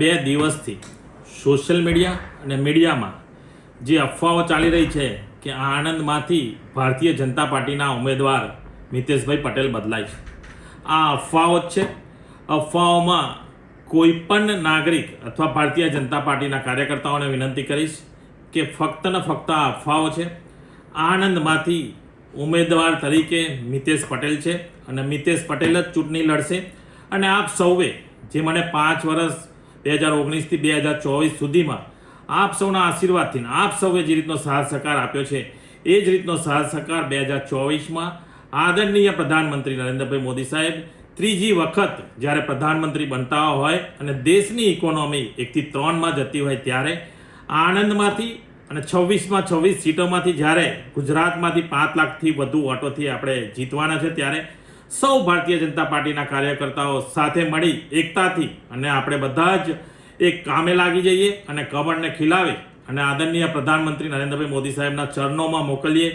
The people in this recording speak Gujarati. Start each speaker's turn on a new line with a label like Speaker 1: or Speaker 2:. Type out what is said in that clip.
Speaker 1: બે દિવસથી સોશિયલ મીડિયા અને મીડિયામાં જે અફવાઓ ચાલી રહી છે કે આ આણંદમાંથી ભારતીય જનતા પાર્ટીના ઉમેદવાર મિતેશભાઈ પટેલ બદલાય છે. આ અફવાઓ જ છે. અફવાઓમાં કોઈ પણ નાગરિક અથવા ભારતીય જનતા પાર્ટીના કાર્યકર્તાઓને વિનંતી કરીશ કે ફક્ત ને ફક્ત આ અફવાઓ છે. આણંદમાંથી ઉમેદવાર તરીકે મિતેશ પટેલ છે અને મિતેશ પટેલ જ ચૂંટણી લડશે. અને આપ સૌએ જે મને પાંચ વર્ષ બે હજાર ઓગણીસથી બે હજાર ચોવીસ સુધીમાં આપ સૌના આશીર્વાદથી આપ સૌએ જે રીતનો સાથ સહકાર આપ્યો છે, એ જ રીતનો સાથ સહકાર બે હજાર ચોવીસમાં આદરણીય પ્રધાનમંત્રી નરેન્દ્રભાઈ મોદી સાહેબ ત્રીજી વખત જ્યારે પ્રધાનમંત્રી બનતા હોય અને દેશની ઇકોનોમી એકથી ત્રણમાં જતી હોય ત્યારે આણંદમાંથી અને છવ્વીસમાં છવ્વીસ સીટોમાંથી જ્યારે ગુજરાતમાંથી પાંચ લાખથી વધુ ઓટોથી આપણે જીતવાના છે ત્યારે સૌ ભારતીય જનતા પાર્ટીના કાર્યકર્તાઓ સાથે મળી એકતાથી અને આપણે બધા જ એક કામે લાગી જઈએ અને કમળને ખીલાવી અને આદરણીય પ્રધાનમંત્રી નરેન્દ્રભાઈ મોદી સાહેબના ચરણોમાં મોકલીએ.